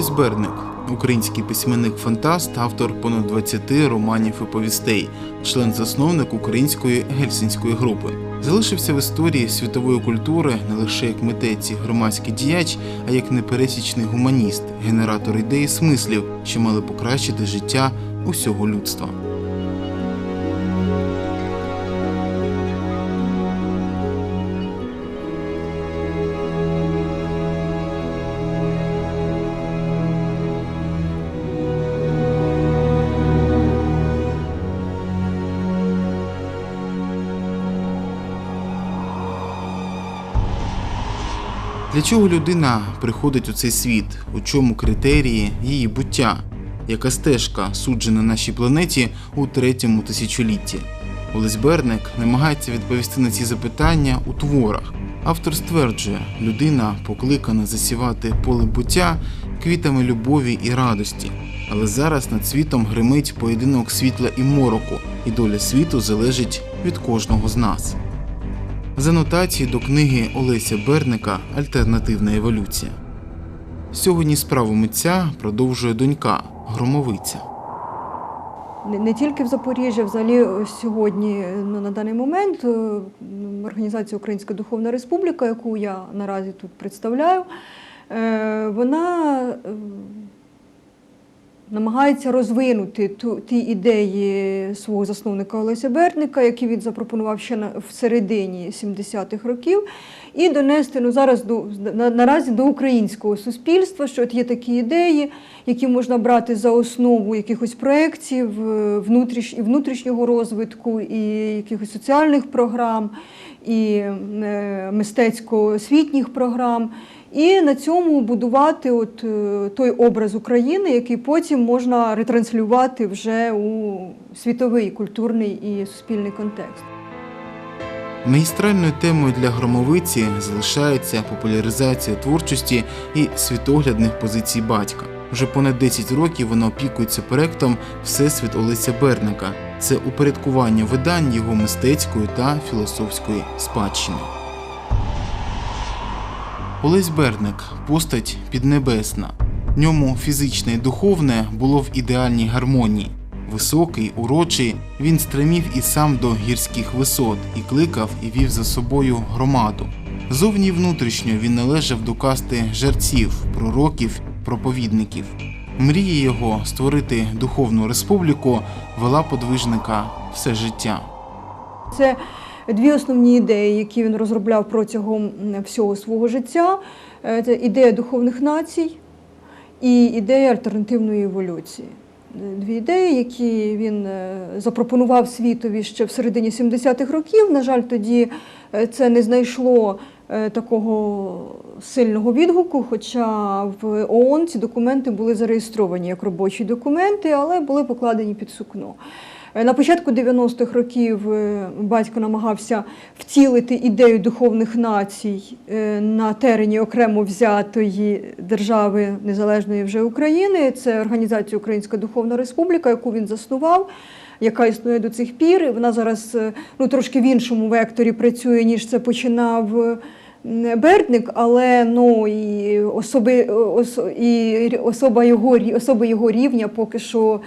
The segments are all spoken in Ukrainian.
Олесь Берник, український письменник-фантаст, автор понад 20 романів і повістей, член-засновник української гельсінської групи. Залишився в історії світової культури не лише як митець і громадський діяч, а як непересічний гуманіст, генератор ідей і смислів, що мали покращити життя усього людства. Для чого людина приходить у цей світ? У чому критерії її буття? Яка стежка суджена нашій планеті у третьому тисячолітті? Олесь Берник намагається відповісти на ці запитання у творах. Автор стверджує, людина покликана засівати поле буття квітами любові і радості. Але зараз над світом гримить поєдинок світла і мороку, і доля світу залежить від кожного з нас. З анотації до книги Олеся Берника Альтернативна еволюція. Сьогодні справу митця продовжує донька Громовиця. Не, тільки в Запоріжжі, взагалі е, сьогодні ну, на даний момент е, організація Українська Духовна Республіка, яку я наразі тут представляю, е, вона намагається розвинути ту, ті ідеї свого засновника Олеся Берника, які він запропонував ще на, в середині 70-х років, і донести ну, зараз до, на, наразі до українського суспільства, що от є такі ідеї, які можна брати за основу якихось проєктів е, внутріш, і внутрішнього розвитку, і якихось соціальних програм, і е, мистецько-освітніх програм. І на цьому будувати от е, той образ України, який потім можна ретранслювати вже у світовий культурний і суспільний контекст. Магістральною темою для громовиці залишається популяризація творчості і світоглядних позицій батька. Вже понад 10 років вона опікується проектом Всесвіт Олеся Берника. Це упорядкування видань його мистецької та філософської спадщини. Олесь Берник постать піднебесна. Ньому фізичне і духовне було в ідеальній гармонії. Високий, урочий, він стремів і сам до гірських висот і кликав і вів за собою громаду. Зовні й внутрішньо він належав до касти жерців, пророків, проповідників. Мрія його створити духовну республіку вела подвижника все життя. Це дві основні ідеї, які він розробляв протягом всього свого життя. Е, Це ідея духовних націй і ідея альтернативної еволюції. Е, Дві ідеї, які він е, запропонував світові ще в середині 70-х років. На жаль, тоді це не знайшло такого сильного відгуку, хоча в ООН ці документи були зареєстровані як робочі документи, але були покладені під сукно. Е, На початку 90-х років е, батько намагався втілити ідею духовних націй е, на терені окремо взятої держави незалежної вже України. Це організація Українська Духовна Республіка, яку він заснував. Яка існує до цих пір, вона зараз ну трошки в іншому векторі працює, ніж це починав Бердник, але ну і особи ос, і особа його особи його рівня поки що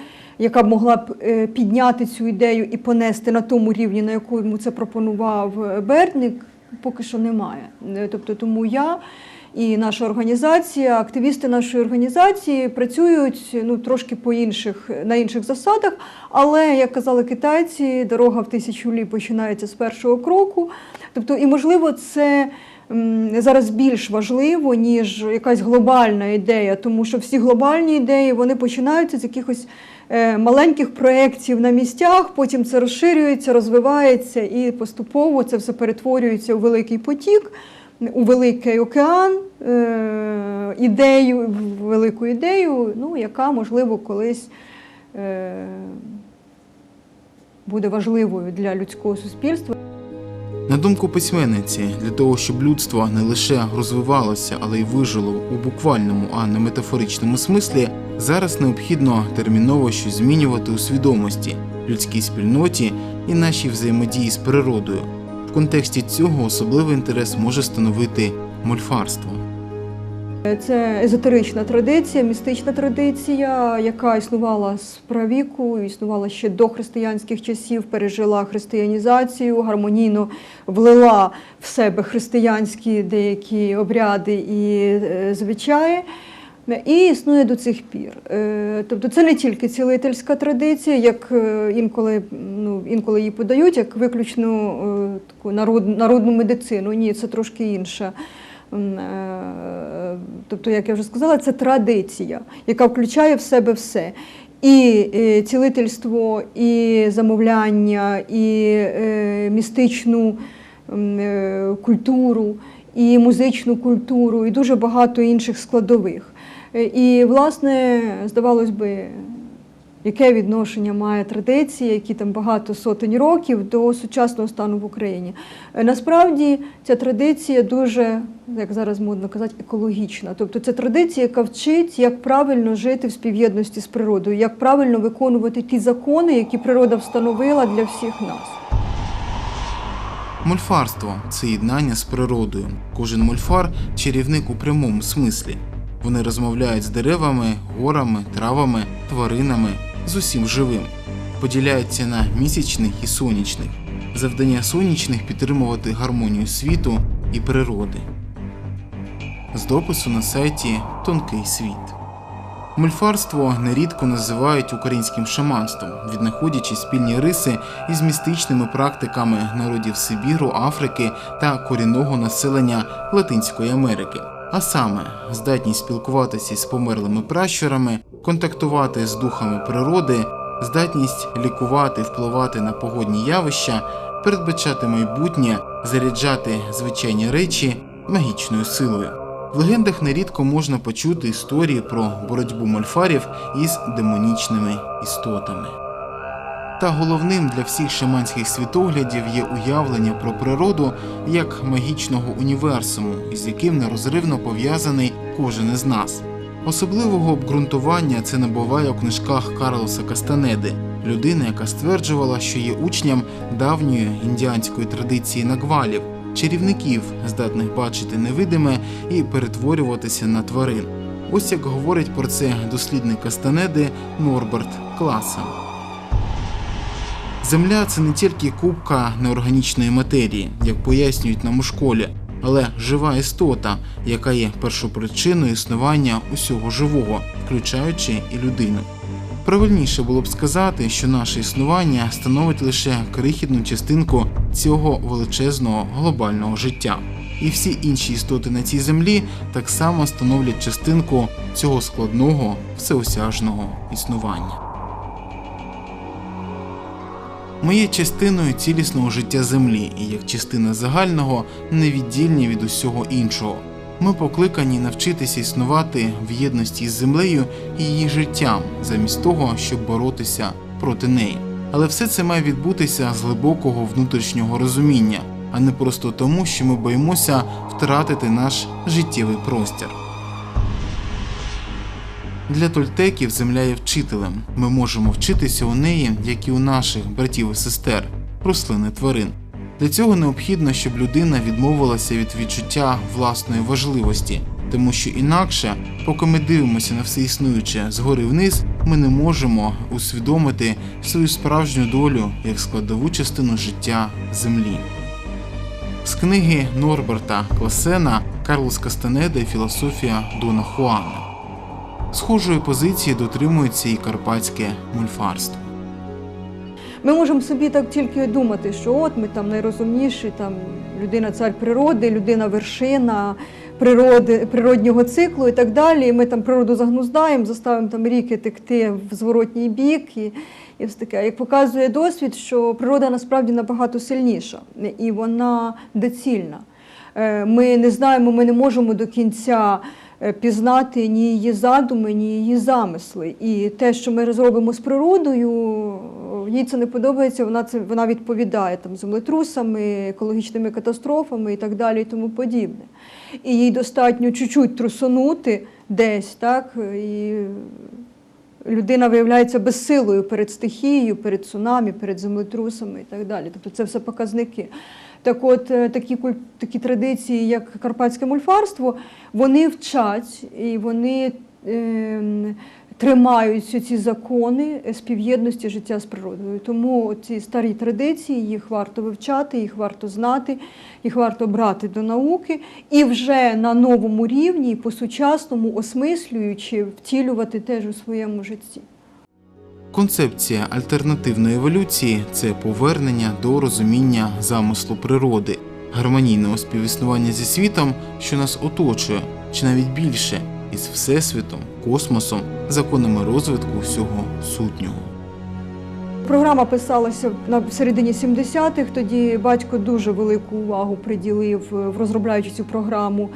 яка б могла б е, підняти цю ідею і понести на тому рівні, на якому це пропонував е, Бердник, поки що немає. Е, Тобто, тому я і наша організація, активісти нашої організації працюють ну трошки по інших на інших засадах. Але як казали китайці, дорога в тисячу лі починається з першого кроку. Тобто, і можливо, це. Зараз більш важливо, ніж якась глобальна ідея, тому що всі глобальні ідеї вони починаються з якихось маленьких проєктів на місцях, потім це розширюється, розвивається і поступово це все перетворюється у великий потік, у великий океан, е, ідею, велику ідею, ну, яка, можливо, колись е, буде важливою для людського суспільства. На думку письменниці, для того, щоб людство не лише розвивалося, але й вижило у буквальному, а не метафоричному смислі, зараз необхідно терміново щось змінювати у свідомості, людській спільноті і нашій взаємодії з природою. В контексті цього особливий інтерес може становити мольфарство. Це езотерична традиція, містична традиція, яка існувала з правіку, існувала ще до християнських часів, пережила християнізацію, гармонійно влила в себе християнські деякі обряди і е, звичаї. І існує до цих пір. Е, Тобто це не тільки цілительська традиція, як е, інколи, ну, інколи її подають, як виключно таку народ, народну медицину. Ні, це трошки інше. Е, Тобто, як я вже сказала, це традиція, яка включає в себе все. І е, цілительство, і замовляння, і е, містичну культуру, і музичну культуру, і дуже багато інших складових. І, власне, здавалось би, яке відношення має традиція, які там багато сотень років до сучасного стану в Україні. Е, Насправді ця традиція дуже, як зараз модно казати, екологічна. Тобто це традиція, яка вчить, як правильно жити в спів'єдності з природою, як правильно виконувати ті закони, які природа встановила для всіх нас. Мольфарство це єднання з природою. Кожен мольфар чарівник у прямому смислі. Вони розмовляють з деревами, горами, травами, тваринами, з усім живим. Поділяються на місячних і сонячних. Завдання сонячних підтримувати гармонію світу і природи. З допису на сайті Тонкий світ. Мольфарство нерідко називають українським шаманством, віднаходячи спільні риси із містичними практиками народів Сибіру, Африки та корінного населення Латинської Америки. А саме здатність спілкуватися з померлими пращурами, контактувати з духами природи, здатність лікувати, впливати на погодні явища, передбачати майбутнє, заряджати звичайні речі магічною силою. В легендах нерідко можна почути історії про боротьбу мольфарів із демонічними істотами. Та головним для всіх шаманських світоглядів є уявлення про природу як магічного універсуму, із яким нерозривно пов'язаний кожен із нас. Особливого обґрунтування це набуває у книжках Карлоса Кастанеди, людини, яка стверджувала, що є учням давньої індіанської традиції нагвалів, чарівників, здатних бачити невидиме і перетворюватися на тварин. Ось як говорить про це дослідник Кастанеди Норберт Класен. Земля це не тільки кубка неорганічної матерії, як пояснюють нам у школі, але жива істота, яка є першопричиною існування усього живого, включаючи і людину. Правильніше було б сказати, що наше існування становить лише крихітну частинку цього величезного глобального життя. І всі інші істоти на цій землі так само становлять частинку цього складного всеосяжного існування. Ми є частиною цілісного життя Землі і як частина загального невіддільні від усього іншого. Ми покликані навчитися існувати в єдності з землею і її життям, замість того, щоб боротися проти неї. Але все це має відбутися з глибокого внутрішнього розуміння, а не просто тому, що ми боїмося втратити наш життєвий простір. Для тольтеків земля є вчителем. Ми можемо вчитися у неї, як і у наших братів і сестер, рослин і тварин. Для цього необхідно, щоб людина відмовилася від відчуття власної важливості, тому що інакше, поки ми дивимося на все існуюче згори вниз, ми не можемо усвідомити свою справжню долю як складову частину життя землі. З книги Норберта Класена Карлос Кастанеда і філософія Дона Хуана. Схожої позиції дотримується і карпатське мульфарство. Ми можемо собі так тільки думати, що от ми там найрозумніші, там людина цар природи, людина вершина природи, природнього циклу і так далі. І ми там природу загнуздаємо, заставимо там ріки текти в зворотній бік. І, і все таке. Як показує досвід, що природа насправді набагато сильніша і вона доцільна. Е, Ми не знаємо, ми не можемо до кінця пізнати ні її задуми, ні її замисли. І те, що ми розробимо з природою, їй це не подобається, вона це вона відповідає там землетрусами, екологічними катастрофами і так далі, і тому подібне. І їй достатньо чуть-чуть трусонути десь, так, і людина виявляється безсилою перед стихією, перед цунамі, перед землетрусами і так далі. Тобто це все показники. Так от е, такі, такі традиції, як карпатське мульфарство, вони вчать і вони ем, тримають всі ці закони співєдності життя з природою. Тому ці старі традиції їх варто вивчати, їх варто знати, їх варто брати до науки і вже на новому рівні, по-сучасному осмислюючи, втілювати теж у своєму житті. Концепція альтернативної еволюції це повернення до розуміння замислу природи, гармонійного співіснування зі світом, що нас оточує, чи навіть більше, із всесвітом, космосом, законами розвитку всього сутнього. Програма писалася на середині 70-х. Тоді батько дуже велику увагу приділив, е, розробляючи цю програму.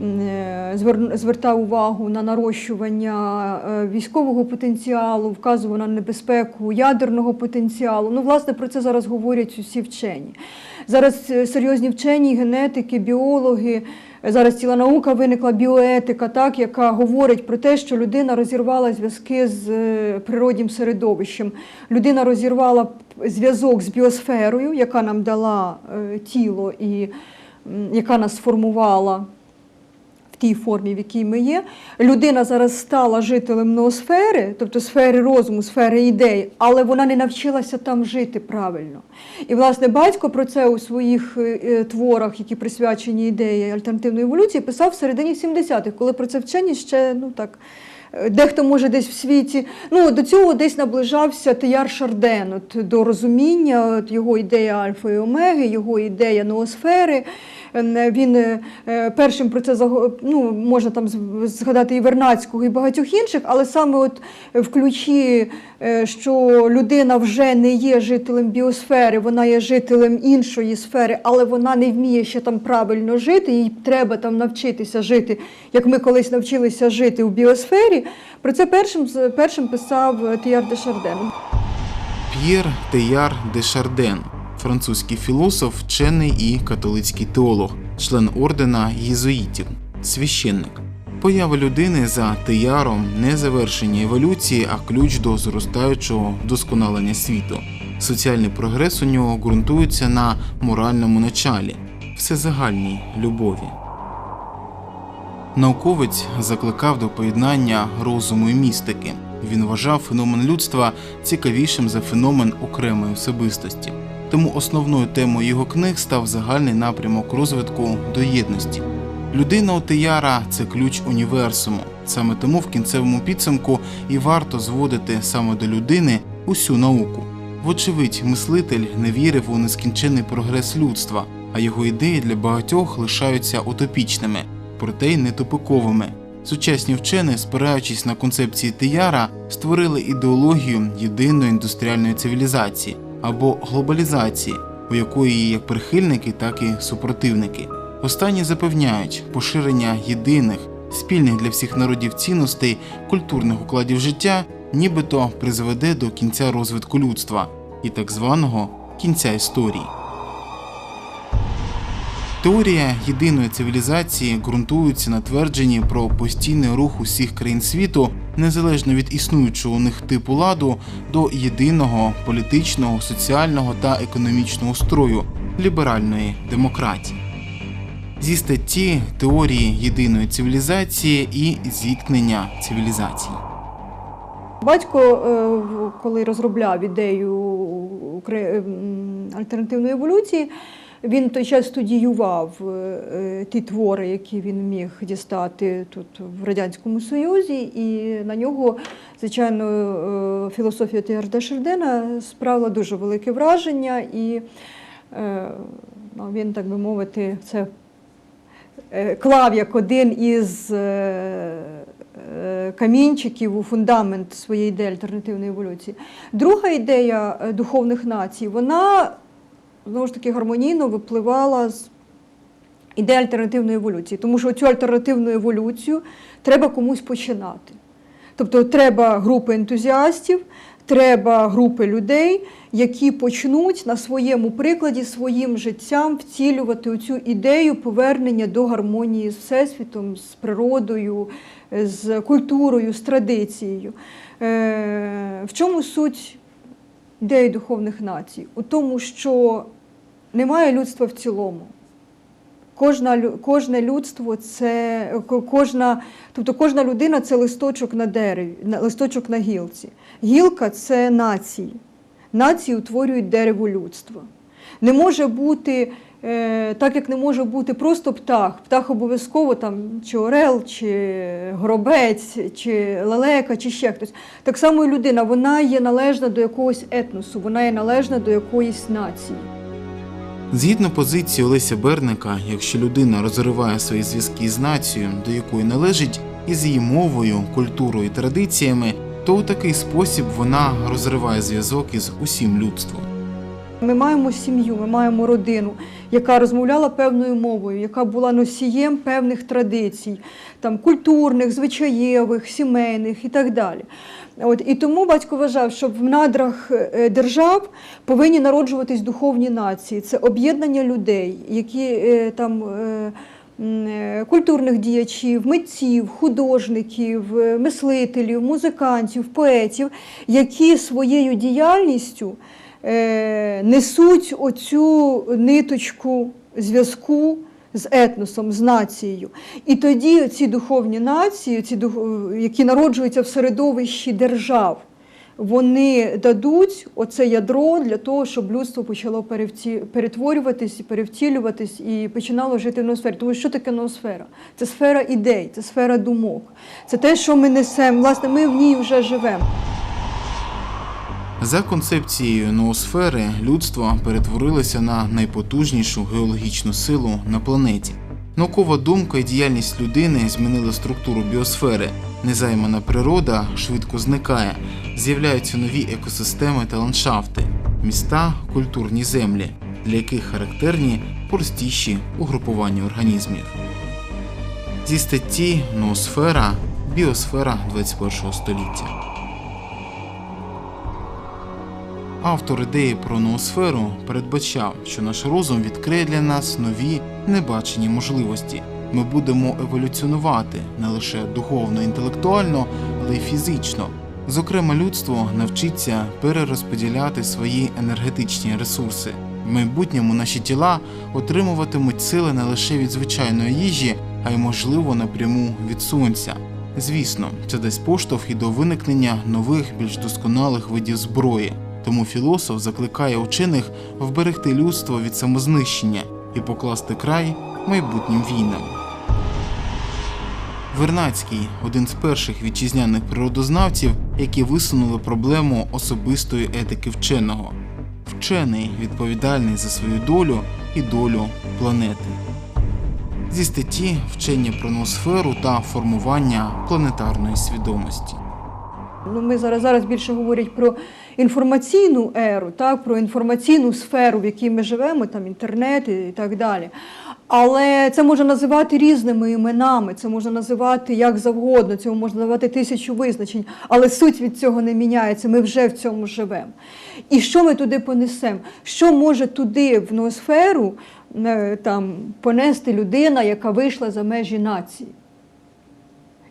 е, звер- Звертав увагу на нарощування е, військового потенціалу, вказував на небезпеку ядерного потенціалу. Ну, власне, про це зараз говорять усі вчені. Зараз серйозні вчені, генетики, біологи. Зараз ціла наука виникла біоетика, так, яка говорить про те, що людина розірвала зв'язки з е, природнім середовищем. Людина розірвала зв'язок з біосферою, яка нам дала е, тіло і яка нас сформувала тій формі, в якій ми є. Людина зараз стала жителем ноосфери, тобто сфери розуму, сфери ідей, але вона не навчилася там жити правильно. І, власне, батько про це у своїх е, е, творах, які присвячені ідеї альтернативної еволюції, писав в середині 70-х, коли про це вчені ще ну так. е, Дехто може десь в світі, ну до цього десь наближався Теяр Шарден, от, до розуміння, от, його ідея альфа і омеги, його ідея ноосфери. Він е, першим про це ну, можна там згадати і Вернацького, і багатьох інших, але саме от в ключі, е, що людина вже не є жителем біосфери, вона є жителем іншої сфери, але вона не вміє ще там правильно жити, їй треба там навчитися жити, як ми колись навчилися жити у біосфері. Про це першим, першим писав е, Тіяр де Шарден. П'єр Теяр де Шарден, французький філософ, вчений і католицький теолог, член ордена єзуїтів, священник. Поява людини за Теяром не завершення еволюції, а ключ до зростаючого вдосконалення світу. Соціальний прогрес у нього ґрунтується на моральному началі, всезагальній любові. Науковець закликав до поєднання розуму і містики. Він вважав феномен людства цікавішим за феномен окремої особистості. Тому основною темою його книг став загальний напрямок розвитку до єдності. Людина у Теяра це ключ універсуму. Саме тому в кінцевому підсумку і варто зводити саме до людини усю науку. Вочевидь, мислитель не вірив у нескінчений прогрес людства, а його ідеї для багатьох лишаються утопічними, проте й не тупиковими. Сучасні вчені, спираючись на концепції Теяра, створили ідеологію єдиної індустріальної цивілізації або глобалізації, у якої є як прихильники, так і супротивники. Останні запевняють, поширення єдиних, спільних для всіх народів цінностей, культурних укладів життя, нібито призведе до кінця розвитку людства і так званого кінця історії. Теорія єдиної цивілізації ґрунтується на твердженні про постійний рух усіх країн світу, незалежно від існуючого у них типу ладу, до єдиного політичного, соціального та економічного строю ліберальної демократії. Зі статті теорії єдиної цивілізації і зіткнення цивілізацій. Батько, е, коли розробляв ідею альтернативної еволюції, він той час студіював е, е, ті твори, які він міг дістати тут в Радянському Союзі, і на нього, звичайно, е, філософія Теярда Шердена справила дуже велике враження, і ну, він, так би мовити, це клав як один із камінчиків у фундамент своєї ідеї альтернативної еволюції. Друга ідея духовних націй, вона знову ж таки гармонійно випливала з ідеї альтернативної еволюції, тому що цю альтернативну еволюцію треба комусь починати. Тобто треба групи ентузіастів, треба групи людей, які почнуть на своєму прикладі, своїм життям втілювати цю ідею повернення до гармонії з всесвітом, з природою, з культурою, з традицією. Е, В чому суть ідеї духовних націй? У тому, що немає людства в цілому. Кожна, кожне людство це кожна, тобто кожна людина це листочок на дереві, листочок на гілці. Гілка це нації. Нації утворюють дерево людства. Не може бути, е, так як не може бути просто птах. Птах обов'язково там чи орел, чи горобець, чи лелека, чи ще хтось. Так само і людина, вона є належна до якогось етносу, вона є належна до якоїсь нації. Згідно позиції Олеся Берника, якщо людина розриває свої зв'язки з нацією, до якої належить, і з її мовою, культурою і традиціями, то у такий спосіб вона розриває зв'язок із усім людством. Ми маємо сім'ю, ми маємо родину, яка розмовляла певною мовою, яка була носієм певних традицій, там культурних, звичаєвих, сімейних і так далі. От і тому батько вважав, що в надрах е, держав повинні народжуватись духовні нації. Це об'єднання людей, які е, там. е, Культурних діячів, митців, художників, мислителів, музикантів, поетів, які своєю діяльністю несуть оцю ниточку зв'язку з етносом, з нацією. І тоді ці духовні нації, ці, дух- які народжуються в середовищі держав, вони дадуть оце ядро для того, щоб людство почало перетворюватись і перевтілюватись і починало жити в ноосфері. Тому що таке ноосфера? Це сфера ідей, це сфера думок. Це те, що ми несемо. Власне, ми в ній вже живемо. За концепцією ноосфери, людство перетворилося на найпотужнішу геологічну силу на планеті. Наукова думка і діяльність людини змінили структуру біосфери. Незаймана природа швидко зникає, з'являються нові екосистеми та ландшафти, міста, культурні землі, для яких характерні простіші угрупування організмів. Зі статті Ноосфера Біосфера 21 століття. Автор ідеї про ноосферу передбачав, що наш розум відкриє для нас нові небачені можливості. Ми будемо еволюціонувати не лише духовно, інтелектуально, але й фізично. Зокрема, людство навчиться перерозподіляти свої енергетичні ресурси. В майбутньому наші тіла отримуватимуть сили не лише від звичайної їжі, а й можливо напряму від сонця. Звісно, це дасть поштовх і до виникнення нових, більш досконалих видів зброї. Тому філософ закликає учених вберегти людство від самознищення і покласти край майбутнім війнам. Вернацький один з перших вітчизняних природознавців, які висунули проблему особистої етики вченого. Вчений відповідальний за свою долю і долю планети. Зі статті вчення про ноосферу та формування планетарної свідомості. Ну, ми зараз зараз більше говорять про інформаційну еру, так, про інформаційну сферу, в якій ми живемо, там інтернет і так далі. Але це можна називати різними іменами, це можна називати як завгодно, цього можна називати тисячу визначень, але суть від цього не міняється. Ми вже в цьому живемо. І що ми туди понесемо? Що може туди, в ноосферу, е, там, понести людина, яка вийшла за межі нації?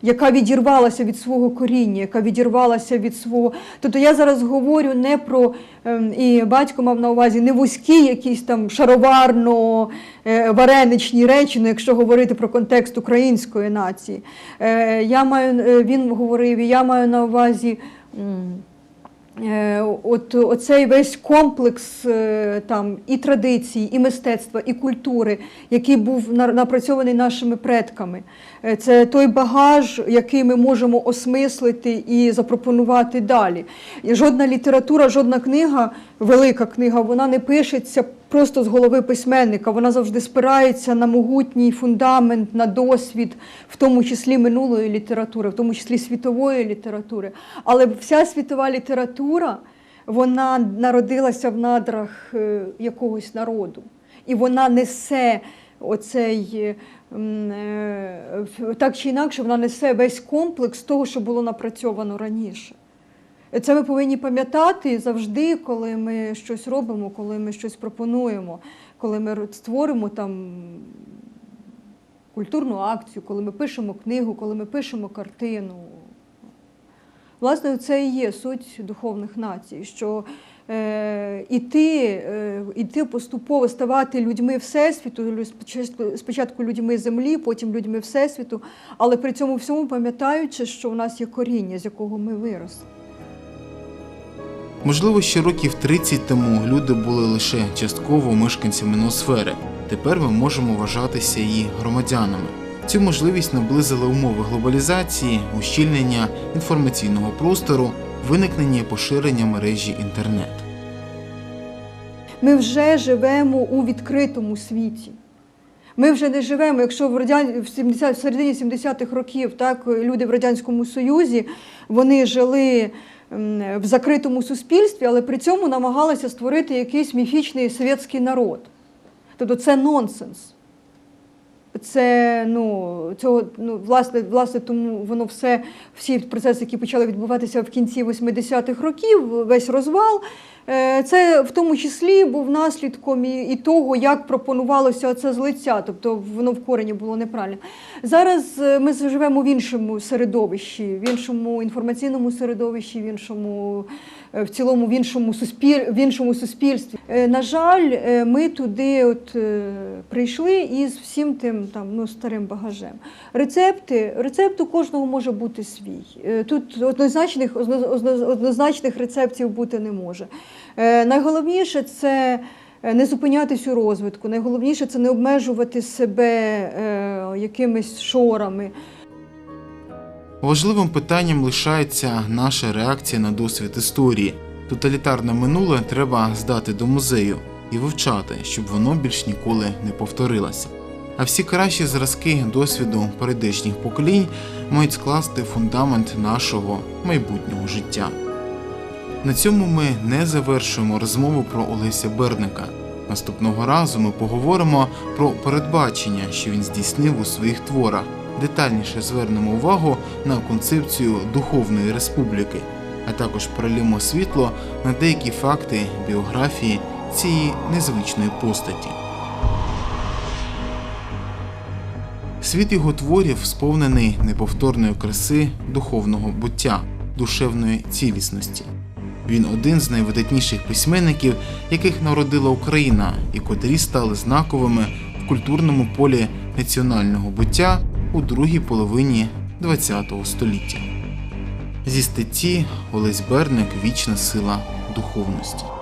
Яка відірвалася від свого коріння, яка відірвалася від свого. Тобто я зараз говорю не про ем, і батько мав на увазі не вузькі якісь там шароварно е, вареничні речі, ну якщо говорити про контекст української нації. Е, я маю, е, він говорив, і я маю на увазі. Е, От оцей весь комплекс е, там і традицій, і мистецтва, і культури, який був напрацьований нашими предками. Е, Це той багаж, який ми можемо осмислити і запропонувати далі. Жодна література, жодна книга, велика книга, вона не пишеться просто з голови письменника. Вона завжди спирається на могутній фундамент, на досвід, в тому числі минулої літератури, в тому числі світової літератури. Але вся світова література вона народилася в надрах е, якогось народу. І вона несе оцей, е, е, так чи інакше, вона несе весь комплекс того, що було напрацьовано раніше. Це ми повинні пам'ятати завжди, коли ми щось робимо, коли ми щось пропонуємо, коли ми створимо там культурну акцію, коли ми пишемо книгу, коли ми пишемо картину. Власне, це і є суть духовних націй, що е, іти, е, іти поступово ставати людьми Всесвіту, спочатку, людьми землі, потім людьми Всесвіту, але при цьому всьому пам'ятаючи, що в нас є коріння, з якого ми виросли. Можливо, ще років 30 тому люди були лише частково мешканцями ноосфери. Тепер ми можемо вважатися її громадянами. Цю можливість наблизили умови глобалізації, ущільнення інформаційного простору, виникнення і поширення мережі інтернет. Ми вже живемо у відкритому світі. Ми вже не живемо, якщо в радян... в, 70... в середині 70-х років так, люди в Радянському Союзі вони жили в закритому суспільстві, але при цьому намагалися створити якийсь міфічний совєтський народ. Тобто це нонсенс. Це ну цього ну власне, власне, тому воно все, всі процеси, які почали відбуватися в кінці 80-х років, весь розвал. Е, Це в тому числі був наслідком і, того, як пропонувалося це злиття, тобто воно в корені було неправильно. Зараз е, ми живемо в іншому середовищі, в іншому інформаційному середовищі, в іншому е, в цілому в іншому суспіль, в іншому суспільстві. На жаль, ми туди от прийшли із всім тим там ну старим багажем. Рецепти, рецепт у кожного може бути свій. Тут однозначних одно- одно- однозначних рецептів бути не може. Е, Найголовніше це. е, Не зупинятись у розвитку, найголовніше це не обмежувати себе е, якимись шорами, Важливим питанням лишається наша реакція на досвід історії. Тоталітарне минуле треба здати до музею і вивчати, щоб воно більш ніколи не повторилося. А всі кращі зразки досвіду передишніх поколінь мають скласти фундамент нашого майбутнього життя. На цьому ми не завершуємо розмову про Олеся Берника. Наступного разу ми поговоримо про передбачення, що він здійснив у своїх творах. Детальніше звернемо увагу на концепцію духовної республіки, а також пролімо світло на деякі факти біографії цієї незвичної постаті. Світ його творів сповнений неповторної краси духовного буття, душевної цілісності. Він один з найвидатніших письменників, яких народила Україна, і котрі стали знаковими в культурному полі національного буття у другій половині ХХ століття. Зі статті Олесь Берник Вічна сила духовності.